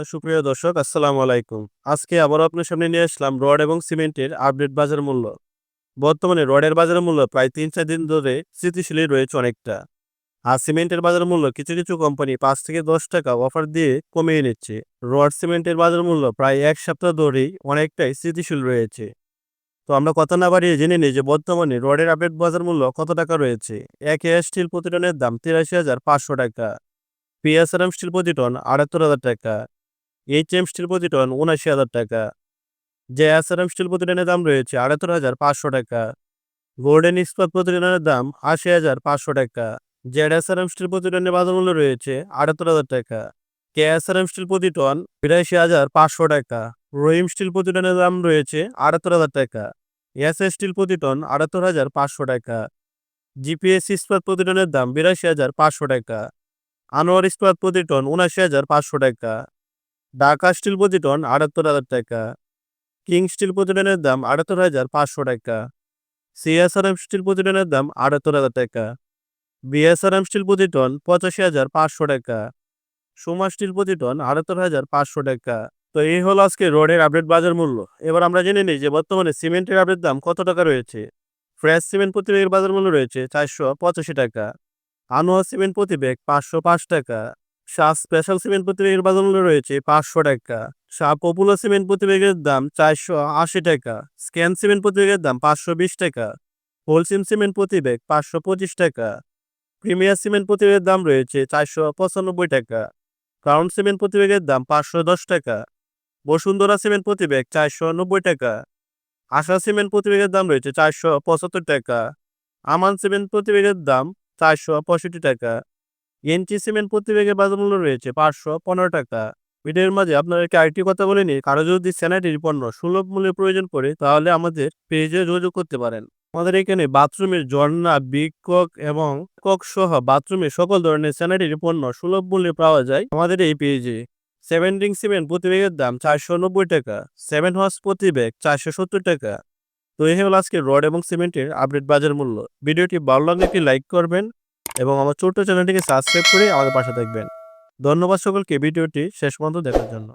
Hello সুপ্রিয় দর্শক, আসসালামু আলাইকুম। আজকে আবার আপনার সামনে নিয়ে আসলাম রড এবং সিমেন্টের আপডেট বাজার মূল্য। বর্তমানে রডের বাজার মূল্য প্রায় তিন, চার দিন ধরে স্থিতিশীলই রয়েছে অনেকটা। আর সিমেন্টের বাজার মূল্য কিছু কিছু কোম্পানি পাঁচ থেকে দশ টাকা অফার দিয়ে কমিয়ে নিচ্ছে। রড সিমেন্টের বাজার মূল্য প্রায় এক সপ্তাহ ধরেই অনেকটাই স্থিতিশীল রয়েছে। তো আমরা কথা না বাড়িয়ে জেনে নিই যে বর্তমানে রডের আপডেট বাজার মূল্য কত টাকা রয়েছে। এক এ স্টিল প্রতি টনের দাম তিরাশি হাজার পাঁচশো টাকা, পিএসআরএম স্টিল প্রতি টন আটাত্তর হাজার টাকা এইচ এম স্টিল প্রতি টন উনাশি হাজার টাকা। যে এস আর এম স্টিল প্রতি টনের দাম রয়েছে আটাত্তর হাজার পাঁচশো টাকা। গোল্ডেন ইস্পাত প্রতি টনের দাম আশি হাজার পাঁচশো টাকা। জেড এসআরএম স্টিল প্রতি টনের বাজার মূল্য রয়েছে আটাত্তর হাজার টাকা। K S R M steel প্রতি টন বিরাশি হাজার পাঁচশো টাকা। রহিম স্টিল প্রতি টনের দাম রয়েছে আটাত্তর হাজার টাকা। এস এস স্টিল প্রতি টন আটাত্তর হাজার পাঁচশো টাকা। জিপিএস ইস্পাত প্রতি টনের দাম বিরাশি হাজার পাঁচশো টাকা। আনোয়ার ইস্পাত প্রতি টন উনাশি হাজার পাঁচশো টাকা। ঢাকা স্টিল প্রতি টন আটাত্তর হাজার টাকা। কিং স্টিল প্রতি টনের দাম আটাত্তর হাজার পাঁচশো টাকা। সিএসআরএম স্টিল প্রতি টনের দাম আটাত্তর হাজার টাকা। বিএসআরএম স্টিল প্রতি টন পঁচাশি হাজার পাঁচশো টাকা। সোমা স্টিল প্রতি টন আটাত্তর হাজার পাঁচশো টাকা। তো এই হলো আজকে রোডের আপডেট বাজার মূল্য। এবার আমরা জেনে নিই যে বর্তমানে সিমেন্টের আপডেট দাম কত টাকা রয়েছে। ফ্রেশ সিমেন্ট প্রতি ব্যাগের বাজার মূল্য রয়েছে চারশো পঁচাশি টাকা। আনোয়া সিমেন্ট প্রতি ব্যাগ পাঁচশো পাঁচ টাকা। শাহ স্পেশাল সিমেন্ট প্রতি ব্যাগের বাজার মূল্য রয়েছে পাঁচশো টাকা। শাহ পপুলার সিমেন্ট প্রতি ব্যাগের দাম চারশো আশি টাকা। স্ক্যান সিমেন্ট প্রতি ব্যাগের দাম পাঁচশো বিশ টাকা। হোলসিম সিমেন্ট প্রতি ব্যাগ পাঁচশো পঁচিশ টাকা। প্রিমিয়ার সিমেন্ট প্রতি ব্যাগের দাম রয়েছে চারশো পঁচানব্বই টাকা। ক্রাউন সিমেন্ট প্রতি ব্যাগের দাম পাঁচশো দশ টাকা। বসুন্ধরা সিমেন্ট প্রতি ব্যাগ চারশো নব্বই টাকা। আশা সিমেন্ট প্রতি ব্যাগের দাম রয়েছে চারশো পঁচাত্তর টাকা। আমান সিমেন্ট প্রতি ব্যাগের দাম চারশো পঁয়ষট্টি টাকা। এনটি সিমেন্ট প্রতি ব্যাগের বাজার মূল্য রয়েছে পাঁচশো পনেরো টাকা। ভিডিওর মাঝে আপনাদেরকে আরেকটি কথা বলে নিই, কারও যদি স্যানিটারি পণ্য সুলভ মূল্যে প্রয়োজন পড়ে তাহলে আমাদের পেজে যোগাযোগ করতে পারেন। আমাদের এখানে বাথরুমের ঝর্ণা বিগ কক এবং কক সহ বাথরুমের সকল ধরনের স্যানিটারি পণ্য সুলভ মূল্যে পাওয়া যায় আমাদের এই পেজে। সেভেন রিং সিমেন্ট প্রতি ব্যাগের দাম চারশো নব্বই টাকা, সেভেন হর্স প্রতি ব্যাগ চারশো সত্তর টাকা। তো এই হলো আজকে রড এবং সিমেন্টের আপডেট বাজার মূল্য। ভিডিওটি ভালো লাগলে একটি লাইক করবেন এবং আমার ছোট্ট চ্যানেলটিকে সাবস্ক্রাইব করে আমাদের পাশে থাকবেন। ধন্যবাদ সকলকে, ভিডিওটি শেষ পর্যন্ত দেখার জন্য।